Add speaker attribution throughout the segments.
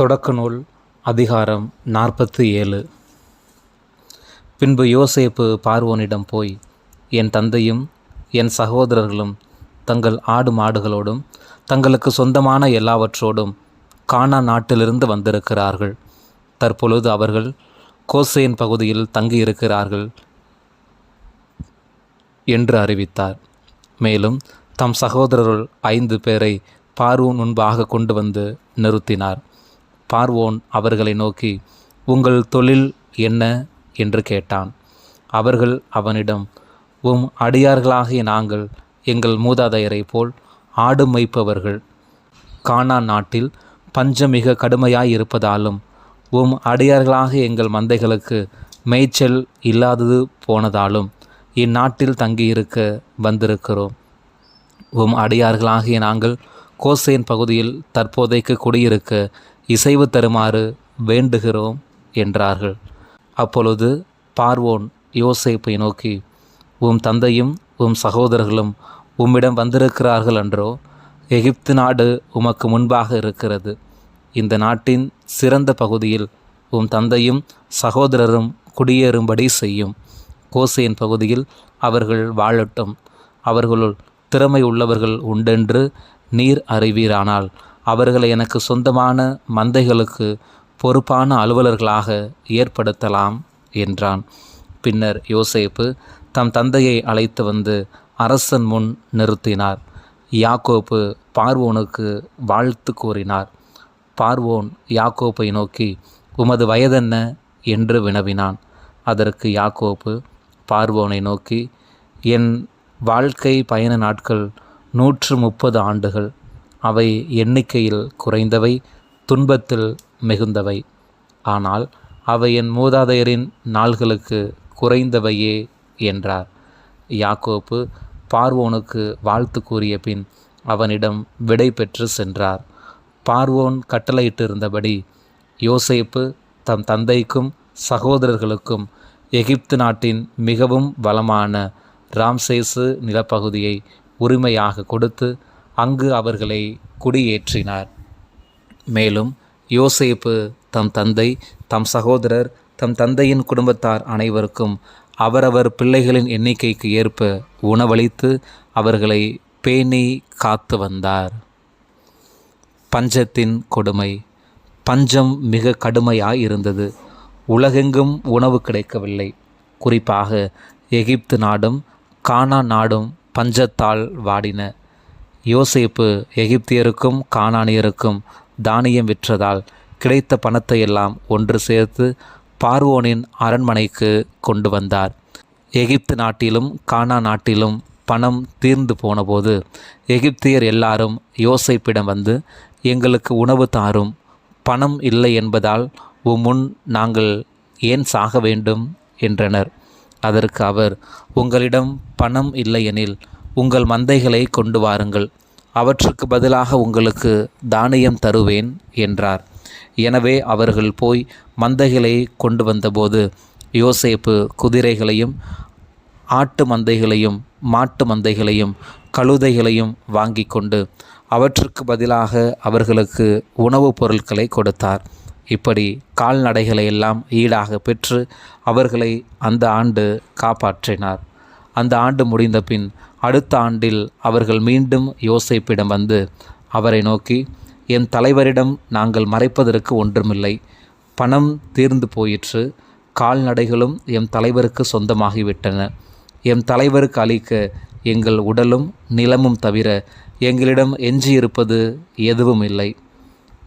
Speaker 1: தொடக்க நூல் அதிகாரம் நாற்பத்தி ஏழு. பின்பு யோசேப்பு பார்வோனிடம் போய் என் தந்தையும் என் சகோதரர்களும் தங்கள் ஆடு மாடுகளோடும் தங்களுக்கு சொந்தமான எல்லாவற்றோடும் கானா நாட்டிலிருந்து வந்திருக்கிறார்கள். தற்பொழுது அவர்கள் கோசேன் பகுதியில் தங்கியிருக்கிறார்கள் என்று அறிவித்தார். மேலும் தம் சகோதரருள் ஐந்து பேரை பார்வோன் முன்பாக கொண்டு வந்து நிறுத்தினார். பார்வோன் அவர்களை நோக்கி உங்கள் தொழில் என்ன? என்று கேட்டான். அவர்கள் அவனிடம் உம் அடியார்களாகிய நாங்கள் எங்கள் மூதாதையரைப் போல் ஆடு மெய்ப்பவர்கள். கானா நாட்டில் பஞ்சம் மிக கடுமையாய் இருப்பதாலும் உம் அடியார்களாக எங்கள் மந்தைகளுக்கு மேய்ச்சல் இல்லாதது போனதாலும் இந்நாட்டில் தங்கியிருக்க வந்திருக்கிறோம். உம் அடியார்களாகிய நாங்கள் கோசேன் பகுதியில் தற்போதைக்கு குடியிருக்க இசைவு தருமாறு வேண்டுகிறோம் என்றார்கள். அப்பொழுது பார்வோன் யோசேப்பை நோக்கி உம் தந்தையும் உம் சகோதரர்களும் உம்மிடம் வந்திருக்கிறார்கள் என்றோ எகிப்து நாடு உமக்கு முன்பாக இருக்கிறது. இந்த நாட்டின் சிறந்த பகுதியில் உம் தந்தையும் சகோதரரும் குடியேறும்படி செய்யும். கோசையின் பகுதியில் அவர்கள் வாழட்டும். அவர்களுள் திறமை உள்ளவர்கள் உண்டென்று நீர் அறிவீரானால் அவர்களை எனக்கு சொந்தமான மந்தைகளுக்கு பொறுப்பான அலுவலர்களாக ஏற்படுத்தலாம் என்றான். பின்னர் யோசேப்பு தம் தந்தையை அழைத்து வந்து அரசன் முன் நிறுத்தினார். யாக்கோப்பு பார்வோனுக்கு வாழ்த்து கூறினார். பார்வோன் யாக்கோப்பை நோக்கி உமது வயதென்ன? என்று வினவினான். அதற்கு யாக்கோப்பு பார்வோனை நோக்கி என் வாழ்க்கை பயண நாட்கள் நூற்று முப்பது ஆண்டுகள். அவை எண்ணிக்கையில் குறைந்தவை துன்பத்தில் மிகுந்தவை. ஆனால் அவை என் மூதாதையரின் நாள்களுக்கு குறைந்தவையே என்றார். யாக்கோப்பு பார்வோனுக்கு வாழ்த்து கூறிய பின் அவனிடம் விடை பெற்று சென்றார். பார்வோன் கட்டளையிட்டிருந்தபடி யோசேப்பு தம் தந்தைக்கும் சகோதரர்களுக்கும் எகிப்து நாட்டின் மிகவும் வளமான ராம்சேசு நிலப்பகுதியை உரிமையாக கொடுத்து அங்கு அவர்களை குடியேற்றினார். மேலும் யோசேப்பு தம் தந்தை தம் சகோதரர் தம் தந்தையின் குடும்பத்தார் அனைவருக்கும் அவரவர் பிள்ளைகளின் எண்ணிக்கைக்கு ஏற்ப உணவளித்து அவர்களை பேணி காத்து வந்தார். பஞ்சத்தின் கொடுமை பஞ்சம் மிக கடுமையாக இருந்தது உலகெங்கும் உணவு கிடைக்கவில்லை. குறிப்பாக எகிப்து நாடும் கானா நாடும் பஞ்சத்தால் வாடின யோசேப்பு எகிப்தியருக்கும் கானானியருக்கும் தானியம் விற்றதால் கிடைத்த பணத்தை எல்லாம் ஒன்று சேர்த்து பார்வோனின் அரண்மனைக்கு கொண்டு வந்தார். எகிப்து நாட்டிலும் கானா நாட்டிலும் பணம் தீர்ந்து போனபோது எகிப்தியர் எல்லாரும் யோசைப்பிடம் வந்து எங்களுக்கு உணவு தாரும் பணம் இல்லை என்பதால் உம்முன் நாங்கள் ஏன் சாக வேண்டும்? என்றனர். அதற்கு அவர் உங்களிடம் பணம் இல்லையெனில் உங்கள் மந்தைகளை கொண்டு வாருங்கள். அவற்றுக்கு பதிலாக உங்களுக்கு தானியம் தருவேன் என்றார். எனவே அவர்கள் போய் மந்தைகளை கொண்டு வந்தபோது யோசேப்பு குதிரைகளையும் ஆட்டு மந்தைகளையும் மாட்டு மந்தைகளையும் கழுதைகளையும் வாங்கி கொண்டு அவற்றுக்கு பதிலாக அவர்களுக்கு உணவுப் பொருட்களை கொடுத்தார். இப்படி கால்நடைகளை எல்லாம் ஈடாக பெற்று அவர்களை அந்த ஆண்டு காப்பாற்றினார். அந்த ஆண்டு முடிந்த பின் அடுத்த ஆண்டில் அவர்கள் மீண்டும் யோசிப்பிடம் வந்து அவரை நோக்கி என் தலைவரிடம் நாங்கள் மறைப்பதற்கு ஒன்றுமில்லை. பணம் தீர்ந்து போயிற்று. கால்நடைகளும் எம் தலைவருக்கு சொந்தமாகிவிட்டன. எம் தலைவருக்கு அளிக்க எங்கள் உடலும் நிலமும் தவிர எங்களிடம் எஞ்சியிருப்பது எதுவும் இல்லை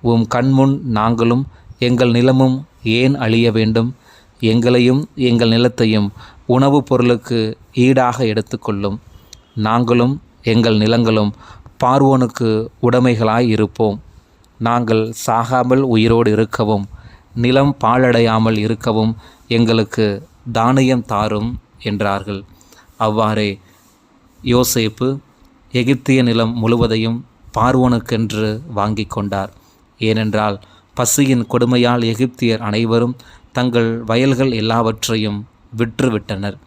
Speaker 1: உம் கண்முன் நாங்களும் எங்கள் நிலமும் ஏன் அழிய வேண்டும்? எங்களையும் எங்கள் நிலத்தையும் உணவுப் பொருளுக்கு ஈடாக எடுத்துக்கொள்ளும் நாங்களும் எங்கள் நிலங்களும் பார்வோனுக்கு உடைமைகளாய் இருப்போம். நாங்கள் சாகாமல் உயிரோடு இருக்கவும் நிலம் பாழடையாமல் இருக்கவும் எங்களுக்கு தானியம் தாரும் என்றார்கள். அவ்வாறே யோசேப்பு எகிப்திய நிலம் முழுவதையும் பார்வோனுக்கென்று வாங்கி கொண்டார். ஏனென்றால் பசியின் கொடுமையால் எகிப்தியர் அனைவரும் தங்கள் வயல்கள் எல்லாவற்றையும் விற்றுவிட்டனர்.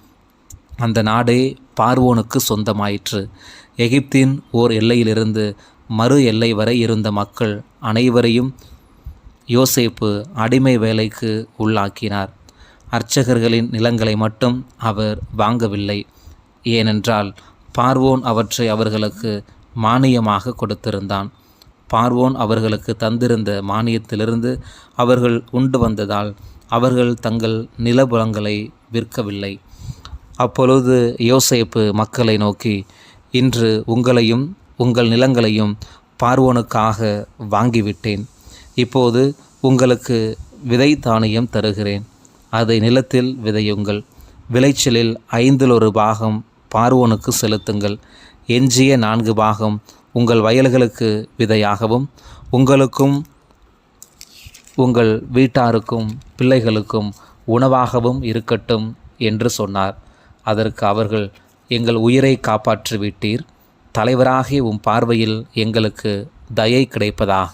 Speaker 1: அந்த நாடே பார்வோனுக்கு சொந்தமாயிற்று. எகிப்தின் ஓர் எல்லையிலிருந்து மறு எல்லை வரை இருந்த மக்கள் அனைவரையும் யோசேப்பு அடிமை வேலைக்கு உள்ளாக்கினார். அர்ச்சகர்களின் நிலங்களை மட்டும் அவர் வாங்கவில்லை. ஏனென்றால் பார்வோன் அவற்றை அவர்களுக்கு மானியமாக கொடுத்திருந்தான். பார்வோன் அவர்களுக்கு தந்திருந்த மானியத்திலிருந்து அவர்கள் உண்டு வந்ததால் அவர்கள் தங்கள் நிலபுலங்களை விற்கவில்லை. அப்பொழுது யோசேப்பு மக்களை நோக்கி இன்று உங்களையும் உங்கள் நிலங்களையும் பார்வோனுக்காக வாங்கிவிட்டேன். இப்போது உங்களுக்கு விதை தானியம் தருகிறேன். அதை நிலத்தில் விதையுங்கள். விளைச்சலில் ஐந்தில் ஒரு பாகம் பார்வோனுக்கு செலுத்துங்கள். எஞ்சிய நான்கு பாகம் உங்கள் வயல்களுக்கு விதையாகவும் உங்களுக்கும் உங்கள் வீட்டாருக்கும் பிள்ளைகளுக்கும் உணவாகவும் இருக்கட்டும் என்று சொன்னார். அதற்கு அவர்கள் எங்கள் உயிரை காப்பாற்றி விட்டீர் தலைவராகிய உம் பார்வையில் எங்களுக்கு தயை கிடைப்பதாக.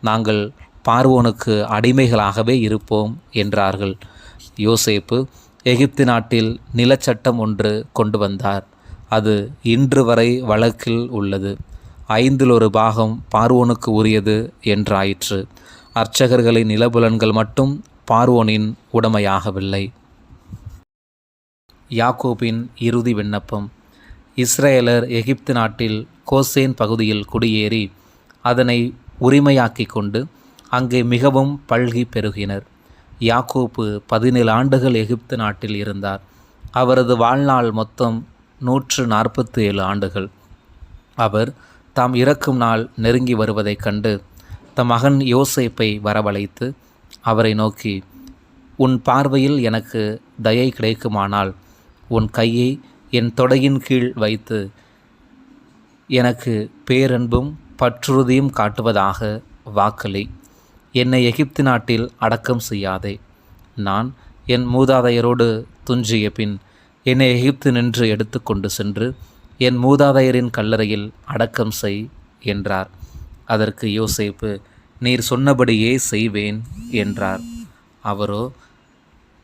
Speaker 1: நாங்கள் பார்வோனுக்கு அடிமைகளாகவே இருப்போம் என்றார்கள். யோசேப்பு எகிப்து நாட்டில் நிலச்சட்டம் ஒன்று கொண்டு வந்தார். அது இன்று வரை வழக்கில் உள்ளது. ஐந்தில் ஒரு பாகம் பார்வோனுக்கு உரியது என்றாயிற்று. அர்ச்சகர்களின் நிலபுலன்கள் மட்டும் பார்வோனின் உடமையாகவில்லை. யாக்கோபின் இறுதி விண்ணப்பம். இஸ்ரேலர் எகிப்து நாட்டில் கோசேன் பகுதியில் குடியேறி அதனை உரிமையாக்கிக் கொண்டு அங்கே மிகவும் பல்கி பெருகினர். யாக்கோப்பு பதினேழு ஆண்டுகள் எகிப்து நாட்டில் இருந்தார். அவரது வாழ்நாள் மொத்தம் நூற்று நாற்பத்தி ஏழு ஆண்டுகள். அவர் தாம் இறக்கும் நாள் நெருங்கி வருவதைக் கண்டு தம் மகன் யோசேப்பை வரவழைத்து அவரை நோக்கி உன் பார்வையில் எனக்கு தயை கிடைக்குமானால் உன் கையை என் தொடையின் கீழ் வைத்து எனக்கு பேரன்பும் பற்றுறுதியும் காட்டுவதாக வாக்களி என்னை எகிப்து நாட்டில் அடக்கம் செய்யாதே. நான் என் மூதாதையரோடு துஞ்சிய பின் என்னை எகிப்து நின்று எடுத்துக்கொண்டு சென்று என் மூதாதையரின் கல்லறையில் அடக்கம் செய் என்றார். அதற்கு யோசேப்பு நீர் சொன்னபடியே செய்வேன் என்றார். அவரோ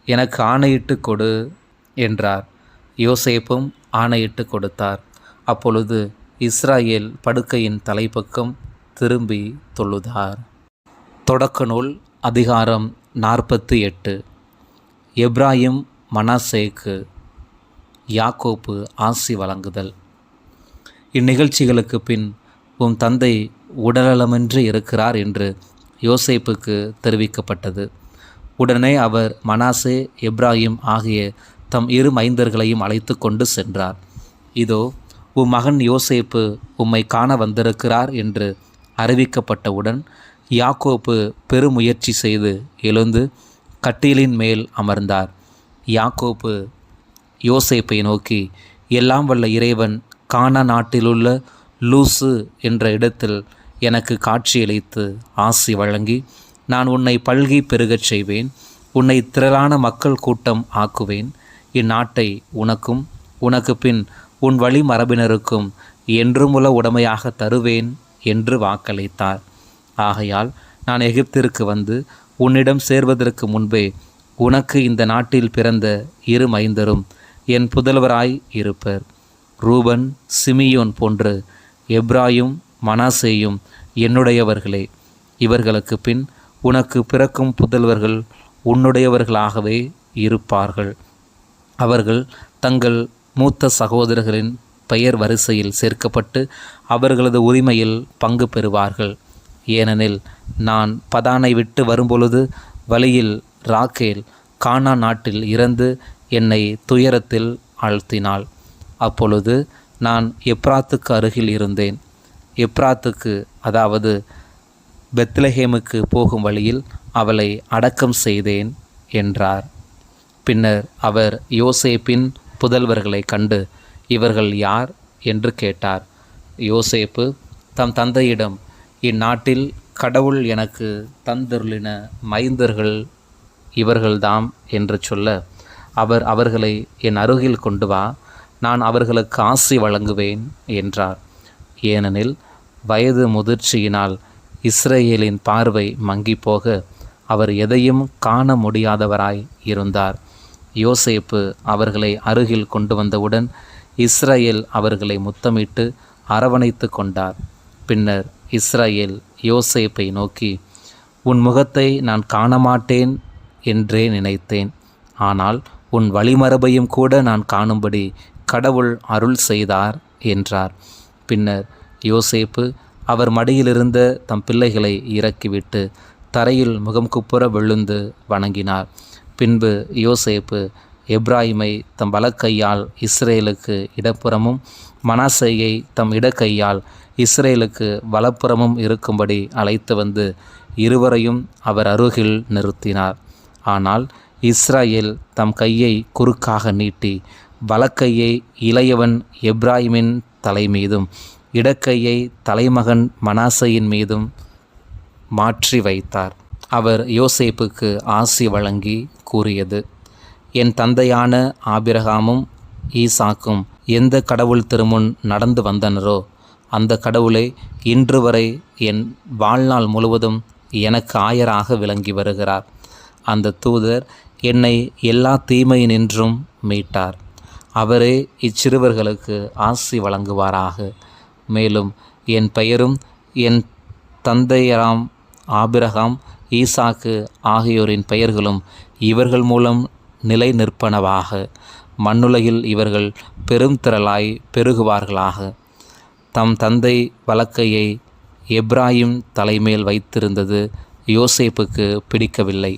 Speaker 1: எனக்கு ஆணையிட்டு கொடு என்றார். யோசேப்பும் ஆணையிட்டு கொடுத்தார். அப்பொழுது இஸ்ராயேல் படுக்கையின் தலைப்பக்கம் திரும்பி தொழுதார். தொடக்க நூல் அதிகாரம் நாற்பத்தி எட்டு. எப்ராஹிம் மனாசேக்கு யாக்கோப்பு ஆசி வழங்குதல். இந்நிகழ்ச்சிகளுக்கு பின் உம் தந்தை உடலமின்றி இருக்கிறார் என்று யோசேப்புக்கு தெரிவிக்கப்பட்டது. உடனே அவர் மனாசே எப்ராஹிம் ஆகிய தம் இரு மைந்தர்களையும் அழைத்து கொண்டு சென்றார். இதோ உம் மகன் யோசேப்பு உம்மை காண வந்திருக்கிறார் என்று அறிவிக்கப்பட்டவுடன் யாக்கோப்பு பெருமுயற்சி செய்து எழுந்து கட்டிலின் மேல் அமர்ந்தார். யாக்கோப்பு யோசேப்பை நோக்கி எல்லாம் வல்ல இறைவன் கானா நாட்டிலுள்ள லூசு என்ற இடத்தில் எனக்கு காட்சியளித்து ஆசி வழங்கி நான் உன்னை பல்கி பெருகச் செய்வேன் உன்னை திரளான மக்கள் கூட்டம் ஆக்குவேன் இந்நாட்டை உனக்கும் உனக்கு பின் உன் வழி மரபினருக்கும் என்றுமுல உடமையாக தருவேன் என்று வாக்களித்தார். ஆகையால் நான் எகிப்திற்கு வந்து உன்னிடம் சேர்வதற்கு முன்பே உனக்கு இந்த நாட்டில் பிறந்த இரு மைந்தரும் என் புதல்வராய் இருப்பர். ரூபன் சிமியோன் போன்று எப்ராயும் மனாசேயும் என்னுடையவர்களே இவர்களுக்கு பின் உனக்கு பிறக்கும் புதல்வர்கள் உன்னுடையவர்களாகவே இருப்பார்கள். அவர்கள் தங்கள் மூத்த சகோதரர்களின் பெயர் வரிசையில் சேர்க்கப்பட்டு அவர்களது உரிமையில் பங்கு பெறுவார்கள். ஏனெனில் நான் பதானை விட்டு வரும்பொழுது வழியில் ராக்கேல் கானா நாட்டில் இறந்து என்னை துயரத்தில் ஆழ்த்தினாள். அப்பொழுது நான் எப்ராத்துக்கு அருகில் இருந்தேன். எப்ராத்துக்கு அதாவது பெத்லஹேமுக்கு போகும் வழியில் அவளை அடக்கம் செய்தேன் என்றார். பின்னர் அவர் யோசேப்பின் புதல்வர்களை கண்டு இவர்கள் யார்? என்று கேட்டார். யோசேப்பு தம் தந்தையிடம் இந்நாட்டில் கடவுள் எனக்கு தந்தருளின மைந்தர்கள் இவர்கள்தாம் என்று சொல்ல அவர் அவர்களை என் அருகில் கொண்டு வா நான் அவர்களுக்கு ஆசி வழங்குவேன் என்றார். ஏனெனில் வயது முதிர்ச்சியினால் இஸ்ரேலின் பார்வை மங்கி போக அவர் எதையும் காண முடியாதவராய் இருந்தார். யோசேப்பு அவர்களை அருகில் கொண்டு வந்தவுடன் இஸ்ரேல் அவர்களை முத்தமிட்டு அரவணைத்து கொண்டார். பின்னர் இஸ்ரேல் யோசேப்பை நோக்கி உன் முகத்தை நான் காணமாட்டேன் என்றே நினைத்தேன். ஆனால் உன் வழிமரபையும் கூட நான் காணும்படி கடவுள் அருள் செய்தார் என்றார். பின்னர் யோசேப்பு அவர் மடியிலிருந்த தம் பிள்ளைகளை இறக்கிவிட்டு தரையில் முகம் குப்புற விழுந்து வணங்கினார். பின்பு யோசேப்பு எப்ராஹிமை தம் வலக்கையால் இஸ்ரேலுக்கு இடப்புறமும் மனாசையை தம் இடக்கையால் இஸ்ரேலுக்கு வலப்புறமும் இருக்கும்படி அழைத்து வந்து இருவரையும் அவர் அருகில் நிறுத்தினார். ஆனால் இஸ்ராயேல் தம் கையை குறுக்காக நீட்டி வலக்கையை இளையவன் எப்ராஹிமின் தலை மீதும் இடக்கையை தலைமகன் மனாசையின் மீதும் மாற்றி வைத்தார். அவர் யோசேப்புக்கு ஆசி வழங்கி கூறியது என் தந்தையான ஆபிரகாமும் ஈசாக்கும் எந்த கடவுள் திருமுன் நடந்து வந்தனரோ அந்த கடவுளே இன்று வரை என் வாழ்நாள் முழுவதும் எனக்கு ஆயராக விளங்கி வருகிறார். அந்த தூதர் என்னை எல்லா தீமையினின்றும் மீட்டார். அவரே இச்சிறுவர்களுக்கு ஆசி வழங்குவாராக. மேலும் என் பெயரும் என் தந்தையராம் ஆபிரகாம் ஈசாக்கு ஆகியோரின் பெயர்களும் இவர்கள் மூலம் நிலை நிற்பனவாக மண்ணுலகில் இவர்கள் பெரும் திரளாய் பெருகுவார்களாக. தம் தந்தை வழக்கையை எப்ராயிம் தலைமேல் வைத்திருந்தது யோசேப்புக்கு பிடிக்கவில்லை.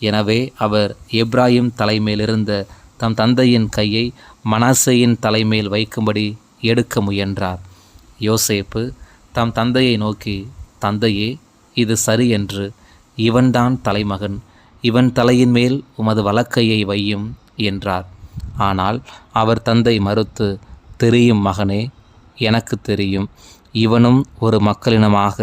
Speaker 1: எனவே அவர் எப்ராயிம் தலைமேலிருந்த தம் தந்தையின் கையை மனாசையின் தலைமேல் வைக்கும்படி எடுக்க முயன்றார். யோசேப்பு தம் தந்தையை நோக்கி தந்தையே இது சரி என்று இவன்தான் தலைமகன் இவன் தலையின் மேல் உமது வழக்கையை வையும் என்றார். ஆனால் அவர் தந்தை மறுத்து தெரியும் மகனே எனக்கு தெரியும் இவனும் ஒரு மக்களினமாக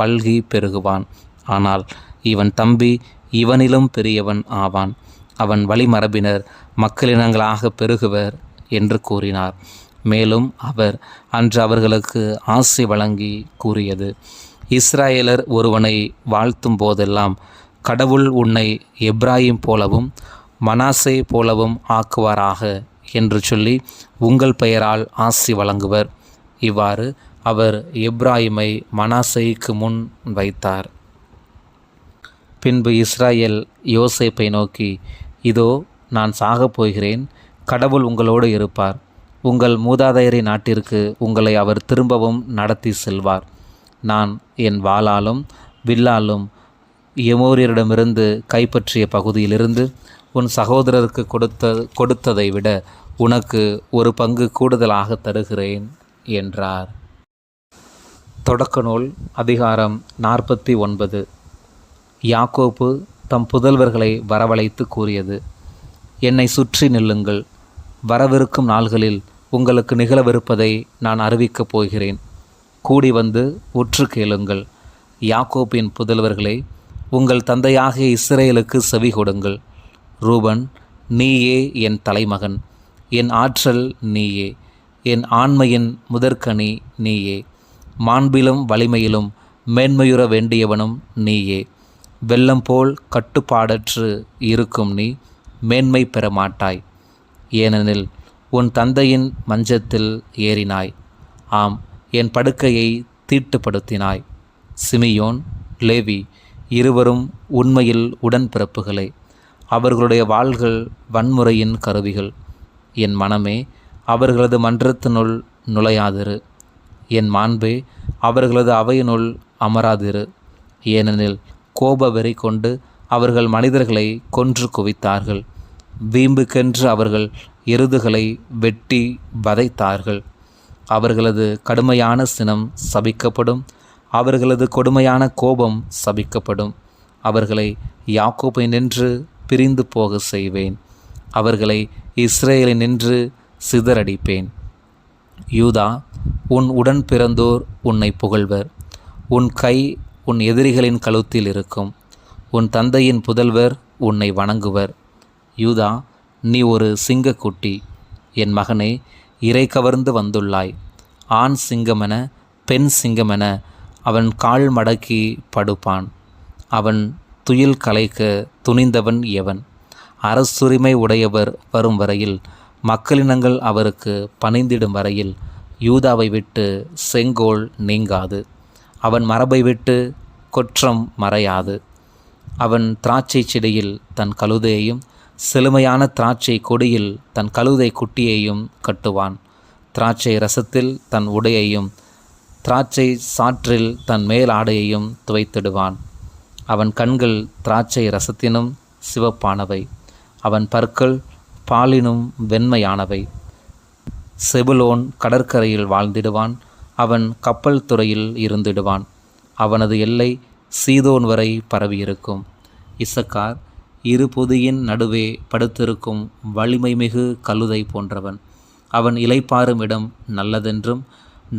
Speaker 1: பல்கி பெருகுவான். ஆனால் இவன் தம்பி இவனிலும் பெரியவன் ஆவான். அவன் வழிமரபினர் மக்களினங்களாக பெருகுவர் என்று கூறினார். மேலும் அவர் அன்று அவர்களுக்கு ஆசை வழங்கி கூறியது இஸ்ராயலர் ஒருவனை வாழ்த்தும் போதெல்லாம் கடவுள் உன்னை எப்ராஹிம் போலவும் மனாசே போலவும் ஆக்குவாராக என்று சொல்லி உங்கள் பெயரால் ஆசி வழங்குவர். இவ்வாறு அவர் எப்ராஹிமை மனாசைக்கு முன் வைத்தார். பின்பு இஸ்ராயேல் யோசேப்பை நோக்கி இதோ நான் சாகப் போகிறேன். கடவுள் உங்களோடு இருப்பார். உங்கள் மூதாதையரை நாட்டிற்கு உங்களை அவர் திரும்பவும் நடத்தி செல்வார். நான் என் வாளாலும் வில்லாலும் எமோரியரிடமிருந்து கைப்பற்றிய பகுதியிலிருந்து உன் சகோதரருக்கு கொடுத்த கொடுத்ததை விட உனக்கு ஒரு பங்கு கூடுதலாக தருகிறேன் என்றார். தொடக்க நூல் அதிகாரம் நாற்பத்தி ஒன்பது. யாக்கோப்பு தம் புதல்வர்களை வரவழைத்து கூறியது என்னை சுற்றி நில்லுங்கள். வரவிருக்கும் நாள்களில் உங்களுக்கு நிகழவிருப்பதை நான் அறிவிக்கப் போகிறேன். கூடி வந்து உற்று கேளுங்கள். யாக்கோப்பின் புதல்வர்களே உங்கள் தந்தையாகிய இஸ்ரேலுக்கு செவி கொடுங்கள். ரூபன் நீயே என் தலைமகன். என் ஆற்றல் நீயே. என் ஆண்மையின் முதற்கனி நீயே. மாண்பிலும் வலிமையிலும் மேன்மையுற வேண்டியவனும் நீயே. வெள்ளம் போல் கட்டுப்பாடற்று இருக்கும் நீ மேன்மை பெற மாட்டாய் ஏனெனில் உன் தந்தையின் மஞ்சத்தில் ஏறினாய். ஆம் என் படுக்கையை தீட்டுப்படுத்தினாய். சிமியோன் லேவி இருவரும் உண்மையில் உடன்பிறப்புகளே. அவர்களுடைய வாள்கள் வன்முறையின் கருவிகள். என் மனமே அவர்களது மன்றத்தினுள் நுழையாதிரு. என் மாண்பே அவர்களது அவையினுள் அமராதிரு. ஏனெனில் கோப வெறி கொண்டு அவர்கள் மனிதர்களை கொன்று குவித்தார்கள். வீம்புக்கென்று அவர்கள் எருதுகளை வெட்டி வதைத்தார்கள். அவர்களது கடுமையான சினம் சபிக்கப்படும். அவர்களது கொடுமையான கோபம் சபிக்கப்படும். அவர்களை யாக்கோபை நின்று பிரிந்து போக செய்வேன். அவர்களை இஸ்ரேலை நின்று சிதறடிப்பேன். யூதா உன் உடன் பிறந்தோர் உன்னை புகழ்வர். உன் கை உன் எதிரிகளின் கழுத்தில் இருக்கும். உன் தந்தையின் புதல்வர் உன்னை வணங்குவர். யூதா நீ ஒரு சிங்கக்குட்டி. என் மகனே இறை கவர்ந்து வந்துள்ளாய். ஆண் சிங்கமென பெண் சிங்கமென அவன் கால் மடக்கி படுப்பான். அவன் துயில் கலைக்க துணிந்தவன் எவன்? அரசுரிமை உடையவர் வரும் வரையில் மக்களினங்கள் அவருக்கு பணிந்திடும் வரையில் யூதாவை விட்டு செங்கோல் நீங்காது. அவன் மரபை விட்டு குற்றம் மறையாது. அவன் திராட்சை செடியில் தன் கழுதையையும் செழுமையான திராட்சை கொடியில் தன் கழுதை குட்டியையும் கட்டுவான். திராட்சை ரசத்தில் தன் உடையையும் திராட்சை சாற்றில் தன் மேல் ஆடையையும் துவைத்திடுவான். அவன் கண்கள் திராட்சை ரசத்தினும் சிவப்பானவை. அவன் பற்கள் பாலினும் வெண்மையானவை. செபுலோன் கடற்கரையில் வாழ்ந்திடுவான். அவன் கப்பல் துறையில் இருந்திடுவான். அவனது எல்லை சீதோன் வரை பரவியிருக்கும். இசக்கார் இரு பொதியின் நடுவே படுத்திருக்கும் வலிமை மிகு கழுதை போன்றவன். அவன் இலைப்பாறும் இடம் நல்லதென்றும்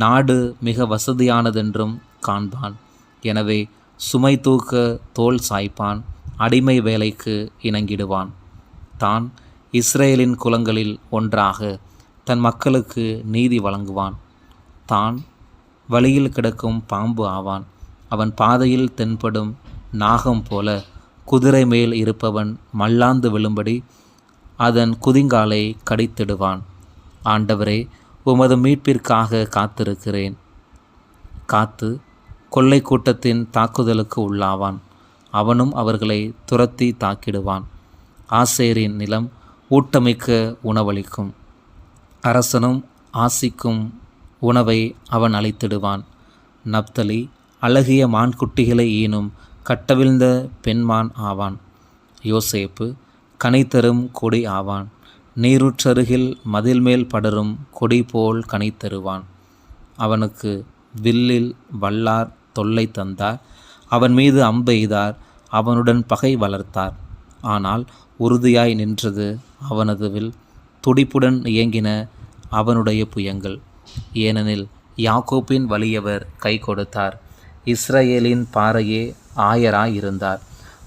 Speaker 1: நாடு மிக வசதியானதென்றும் காண்பான். எனவே சுமை தூக்க தோல் சாய்ப்பான் அடிமை வேலைக்கு இணங்கிடுவான். தான் இஸ்ரேலின் குலங்களில் ஒன்றாக தன் மக்களுக்கு நீதி வழங்குவான். தான் வழியில் கிடக்கும் பாம்பு ஆவான். அவன் பாதையில் தென்படும் நாகம் போல குதிரை மேல் இருப்பவன் மல்லாந்து விழும்படி அதன் குதிங்காலை கடித்திடுவான். ஆண்டவரே உமது மீட்பிற்காக காத்திருக்கிறேன். காத்து கொள்ளை கூட்டத்தின் தாக்குதலுக்கு உள்ளாவான். அவனும் அவர்களை துரத்தி தாக்கிடுவான். ஆசேரின் நிலம் ஊட்டமிக்க உணவளிக்கும். அரசனும் ஆசிக்கும் உணவை அவன் அளித்திடுவான். நப்தலி அழகிய மான்குட்டிகளை ஈனும் கட்டவிழ்ந்த பெண்மான் ஆவான். யோசேப்பு கனைத்தரும் கொடி ஆவான். நீருற்றருகில் மதில் மேல் படரும் கொடி போல் கனைத்தருவான் அவனுக்கு வில்லில் வல்லார் தொல்லை தந்தார். அவன் மீது அம்பெய்தார் அவனுடன் பகை வளர்த்தார். ஆனால் உறுதியாய் நின்றது அவனது வில். துடிப்புடன் இயங்கின அவனுடைய புயங்கள். ஏனெனில் யாக்கோப்பின் வலியவர் கை கொடுத்தார். இஸ்ரேலின் பாறையே ஆயராய் இருந்தார்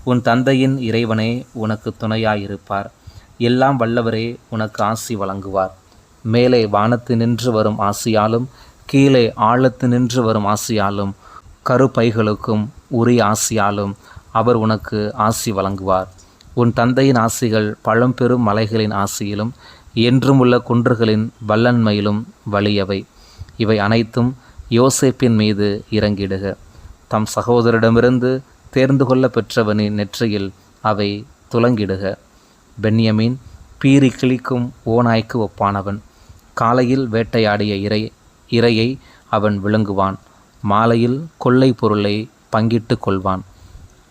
Speaker 1: உன் தந்தையின் இறைவனே உனக்கு துணையாயிருப்பார். எல்லாம் வல்லவரே உனக்கு ஆசி வழங்குவார். மேலே வானத்து நின்று வரும் ஆசியாலும் கீழே ஆழத்து நின்று வரும் ஆசியாலும் கருப்பைகளுக்கும் உரிய ஆசியாலும் அவர் உனக்கு ஆசி வழங்குவார். உன் தந்தையின் ஆசிகள் பழம்பெரும் மலைகளின் ஆசியிலும் என்றும் உள்ள குன்றுகளின் வல்லன்மையிலும் வலியவை. இவை அனைத்தும் யோசேப்பின் மீது இறங்கிடுக. தம் சகோதரிடமிருந்து தேர்ந்து கொள்ள பெற்றவனின் நெற்றியில் அவை துலங்கிடுக. பென்யமீன் பீறி கிழிக்கும் ஓநாய்க்கு ஒப்பானவன். காலையில் வேட்டையாடிய இறை இரையை அவன் விழுங்குவான். மாலையில் கொள்ளை பொருளை பங்கிட்டு கொள்வான்.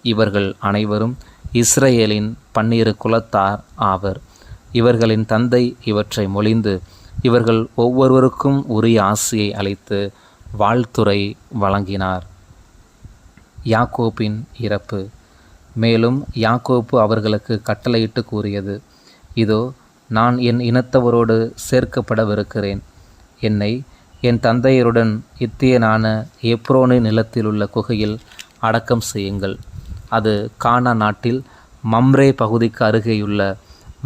Speaker 1: இவர்கள் அனைவரும் இஸ்ரேலின் பன்னிரு குலத்தார் ஆவர். இவர்களின் தந்தை இவற்றை மொழிந்து இவர்கள் ஒவ்வொருவருக்கும் உரிய ஆசையை அளித்து வாழ்த்துறை வழங்கினார். யாக்கோப்பின் இறப்பு. மேலும் யாக்கோப்பு அவர்களுக்கு கட்டளையிட்டு கூறியது இதோ நான் என் இனத்தவரோடு சேர்க்கப்படவிருக்கிறேன். என்னை என் தந்தையருடன் இத்தியனான எப்ரோனின் நிலத்திலுள்ள குகையில் அடக்கம் செய்யுங்கள். அது கானா நாட்டில் மம்ரே பகுதிக்கு அருகேயுள்ள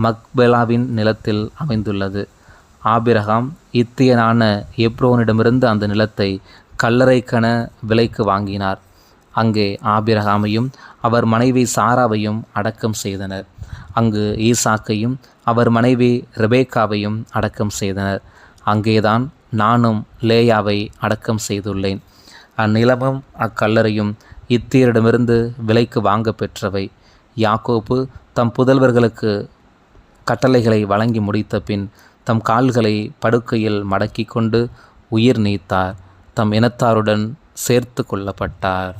Speaker 1: மக்பெலாவின் நிலத்தில் அமைந்துள்ளது. ஆபிரகாம் இத்தியனான எப்ரோனிடமிருந்து அந்த நிலத்தை கல்லறைக்கென விலைக்கு வாங்கினார். அங்கே ஆபிரகாமையும் அவர் மனைவி சாராவையும் அடக்கம் செய்தனர். அங்கு ஈசாக்கையும் அவர் மனைவி ரெபேக்காவையும் அடக்கம் செய்தனர். அங்கேதான் நானும் லேயாவை அடக்கம் செய்துள்ளேன். அந்நிலமும் அக்கல்லறையும் இத்தியரிடமிருந்து விலைக்கு வாங்க பெற்றவை. யாக்கோப்பு தம் புதல்வர்களுக்கு கட்டளைகளை வழங்கி முடித்த பின் தம் கால்களை படுக்கையில் மடக்கி கொண்டு உயிர் நீத்தார். தம் இனத்தாருடன் சேர்த்து கொள்ளப்பட்டார்.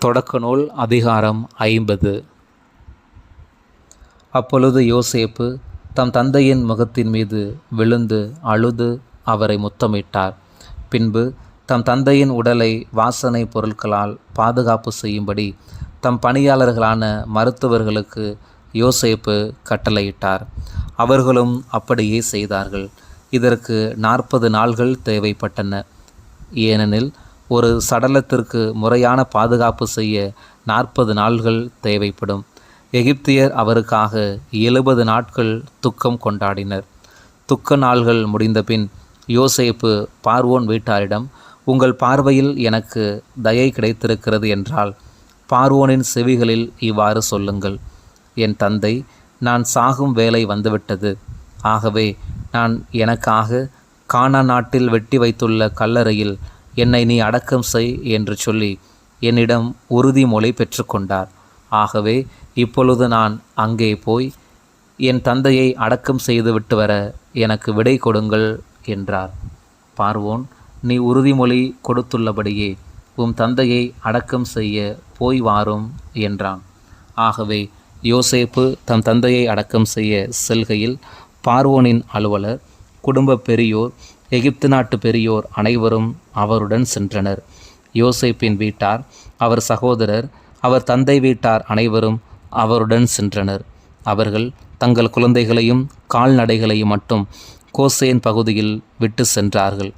Speaker 1: தொடக்க நூல் அதிகாரம் ஐம்பது. அப்பொழுது யோசேப்பு தம் தந்தையின் முகத்தின் மீது விழுந்து அழுது அவரை முத்தமிட்டார். பின்பு தம் தந்தையின் உடலை வாசனை பொருட்களால் பாதுகாப்பு செய்யும்படி தம் பணியாளர்களான மருத்துவர்களுக்கு யோசேப்பு கட்டளையிட்டார். அவர்களும் அப்படியே செய்தார்கள். இதற்கு நாற்பது நாள்கள் தேவைப்பட்டன. ஏனெனில் ஒரு சடலத்திற்கு முறையான பாதுகாப்பு செய்ய நாற்பது நாள்கள் தேவைப்படும். எகிப்தியர் அவருக்காக எழுபது நாட்கள் துக்கம் கொண்டாடினர். துக்க நாள்கள் முடிந்தபின் யோசேப்பு பார்வோன் வீட்டாரிடம் உங்கள் பார்வையில் எனக்கு தயை கிடைத்திருக்கிறது என்றால் பார்வோனின் செவிகளில் இவ்வாறு சொல்லுங்கள். என் தந்தை நான் சாகும் வேலை வந்துவிட்டது. ஆகவே நான் எனக்காக கானா நாட்டில் வெட்டி வைத்துள்ள கல்லறையில் என்னை நீ அடக்கம் செய் என்று சொல்லி என்னிடம் உறுதிமொழி பெற்றுக்கொண்டார். ஆகவே இப்பொழுது நான் அங்கே போய் என் தந்தையை அடக்கம் செய்துவிட்டு வர எனக்கு விடை கொடுங்கள் என்றார். பார்வோன் நீ உறுதிமொழி கொடுத்துள்ளபடியே உம் தந்தையை அடக்கம் செய்ய போய் வாரும் என்றான். ஆகவே யோசேப்பு தம் தந்தையை அடக்கம் செய்ய செல்கையில் பார்வோனின் அலுவலர் குடும்ப பெரியோர் எகிப்து நாட்டு பெரியோர் அனைவரும் அவருடன் சென்றனர். யோசேப்பின் வீட்டார் அவர் சகோதரர் அவர் தந்தை வீட்டார் அனைவரும் அவருடன் சென்றனர். அவர்கள் தங்கள் குழந்தைகளையும் கால்நடைகளையும் மட்டும் கோசேன் பகுதியில் விட்டு சென்றார்கள்.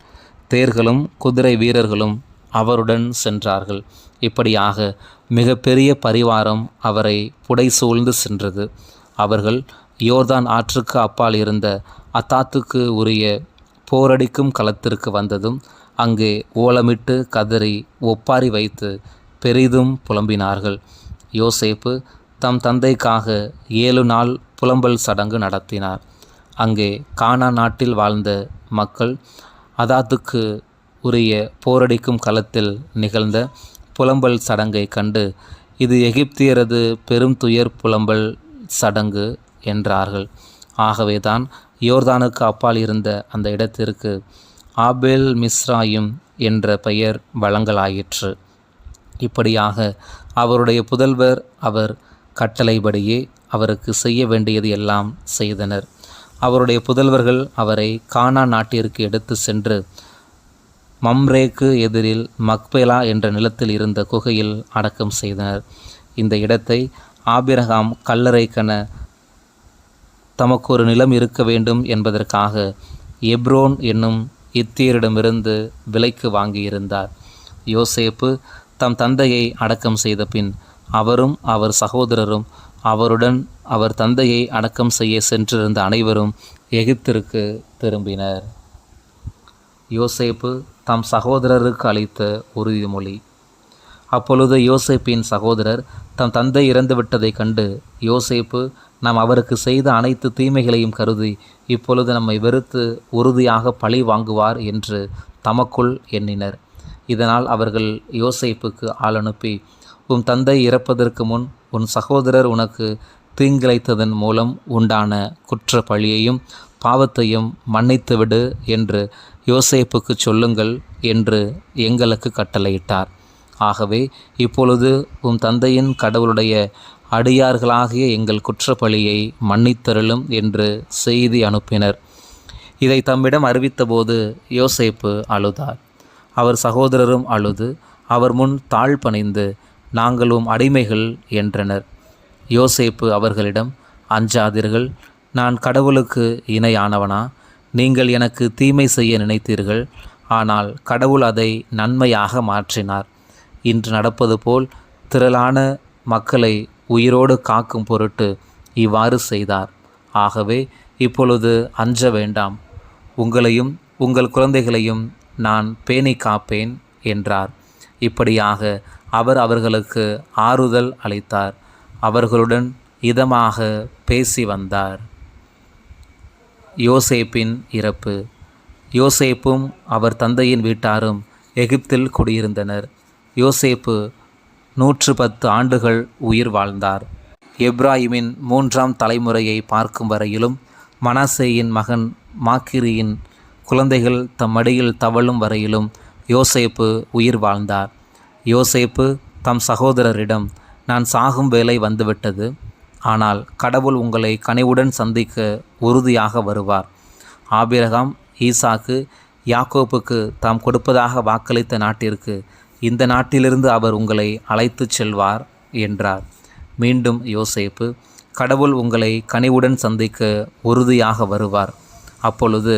Speaker 1: தேர்களும் குதிரை வீரர்களும் அவருடன் சென்றார்கள். இப்படியாக மிகப்பெரிய பரிவாரம் அவரை புடைசூழ்ந்து சென்றது. அவர்கள் யோர்தான் ஆற்றுக்கு அப்பால் இருந்த அத்தாத்துக்கு உரிய போரடிக்கும் களத்திற்கு வந்ததும் அங்கே ஓலமிட்டு கதறி ஒப்பாரி வைத்து பெரிதும் புலம்பினார்கள். யோசேப்பு தம் தந்தைக்காக ஏழு நாள் புலம்பல் சடங்கு நடத்தினார். அங்கே கானா நாட்டில் வாழ்ந்த மக்கள் அதாத்துக்கு உரிய போரடிக்கும் களத்தில் நிகழ்ந்த புலம்பல் சடங்கை கண்டு இது எகிப்தியரது பெரும் துயர் புலம்பல் சடங்கு என்றார்கள். ஆகவேதான் யோர்தானுக்கு அப்பால் இருந்த அந்த இடத்திற்கு ஆபேல் மிஸ்ராயும் என்ற பெயர் வழங்கலாயிற்று. இப்படியாக அவருடைய புதல்வர் அவர் கட்டளைப்படியே அவருக்கு செய்ய வேண்டியது எல்லாம் செய்தனர். அவருடைய புதல்வர்கள் அவரை கானா நாட்டிற்கு எடுத்து சென்று மம்ரேக்கு எதிரில் மக்பேலா என்ற நிலத்தில் இருந்த குகையில் அடக்கம் செய்தனர். இந்த இடத்தை ஆபிரகாம் கல்லறைக்கென தமக்கு ஒரு நிலம் இருக்க வேண்டும் என்பதற்காக எப்ரோன் என்னும் இத்தியரிடமிருந்து விலைக்கு வாங்கியிருந்தார். யோசேப்பு தம் தந்தையை அடக்கம் செய்த பின் அவரும் அவர் சகோதரரும் அவருடன் அவர் தந்தையை அடக்கம் செய்ய சென்றிருந்த அனைவரும் எகிப்திற்கு திரும்பினர். யோசேப்பு தம் சகோதரருக்கு அளித்த உறுதிமொழி. அப்பொழுது யோசேப்பின் சகோதரர் தம் தந்தை இறந்துவிட்டதைக் கண்டு யோசேப்பு நாம் அவருக்கு செய்த அனைத்து தீமைகளையும் கருதி இப்பொழுது நம்மை வெறுத்து உறுதியாக பழி வாங்குவார் என்று தமக்குள் எண்ணினர். இதனால் அவர்கள் யோசேப்புக்கு ஆள் அனுப்பி உன் தந்தை இறப்பதற்கு முன் உன் சகோதரர் உனக்கு தீங்கிழைத்ததன் மூலம் உண்டான குற்ற பழியையும் பாவத்தையும் மன்னித்துவிடு என்று யோசேப்புக்கு சொல்லுங்கள் என்று எங்களுக்கு கட்டளையிட்டார். ஆகவே இப்பொழுது உம் தந்தையின் கடவுளுடைய அடியார்களாகிய எங்கள் குற்றப்பழியை மன்னித்தருளும் என்று செய்தி அனுப்பினர். இதை தம்மிடம் அறிவித்தபோது யோசேப்பு அழுதார். அவர் சகோதரரும் அழுது அவர் முன் தாழ் பணிந்து நாங்களும் அடிமைகள் என்றனர். யோசேப்பு அவர்களிடம் அஞ்சாதீர்கள் நான் கடவுளுக்கு இணையானவனா? நீங்கள் எனக்கு தீமை செய்ய நினைத்தீர்கள் ஆனால் கடவுள் அதை நன்மையாக மாற்றினார். இன்று நடப்பது போல் திரளான மக்களை உயிரோடு காக்கும் பொருட்டு இவ்வாறு செய்தார். ஆகவே இப்பொழுது அஞ்ச வேண்டாம். உங்களையும் உங்கள் குழந்தைகளையும் நான் பேணி காப்பேன் என்றார். இப்படியாக அவர் அவர்களுக்கு ஆறுதல் அளித்தார். அவர்களுடன் இதமாக பேசி வந்தார். யோசேப்பின் இறப்பு. யோசேப்பும் அவர் தந்தையின் வீட்டாரும் எகிப்தில் குடியிருந்தனர். யோசேப்பு நூற்று பத்து ஆண்டுகள் உயிர் வாழ்ந்தார். எப்ராஹிமின் மூன்றாம் தலைமுறையை பார்க்கும் வரையிலும் மனாசேயின் மகன் மாக்கிரியின் குழந்தைகள் தம் மடியில் தவழும் வரையிலும் யோசேப்பு உயிர் வாழ்ந்தார். யோசேப்பு தம் சகோதரரிடம் நான் சாகும் வேலை வந்துவிட்டது. ஆனால் கடவுள் உங்களை கனிவுடன் சந்திக்க உறுதியாக வருவார். ஆபிரகாம் ஈசாக்கு யாக்கோப்புக்கு தாம் கொடுப்பதாக வாக்களித்த நாட்டிற்கு இந்த நாட்டிலிருந்து அவர் உங்களை அழைத்துச் செல்வார் என்றார். மீண்டும் யோசேப்பு கடவுள் உங்களை கனிவுடன் சந்திக்க உறுதியாக வருவார். அப்பொழுது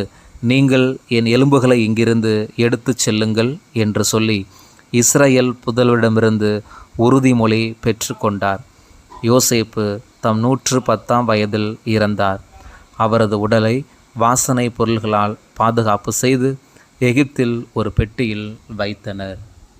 Speaker 1: நீங்கள் என் எலும்புகளை இங்கிருந்து எடுத்துச் செல்லுங்கள் என்று சொல்லி இஸ்ரேல் புதல்வரிடமிருந்து உறுதிமொழி பெற்றுக்கொண்டார் யோசேப்பு தம் நூற்று பத்தாம் வயதில் இறந்தார். அவரது உடலை வாசனை பொருள்களால் பாதுகாப்பு செய்து எகிப்தில் ஒரு பெட்டியில் வைத்தனர்.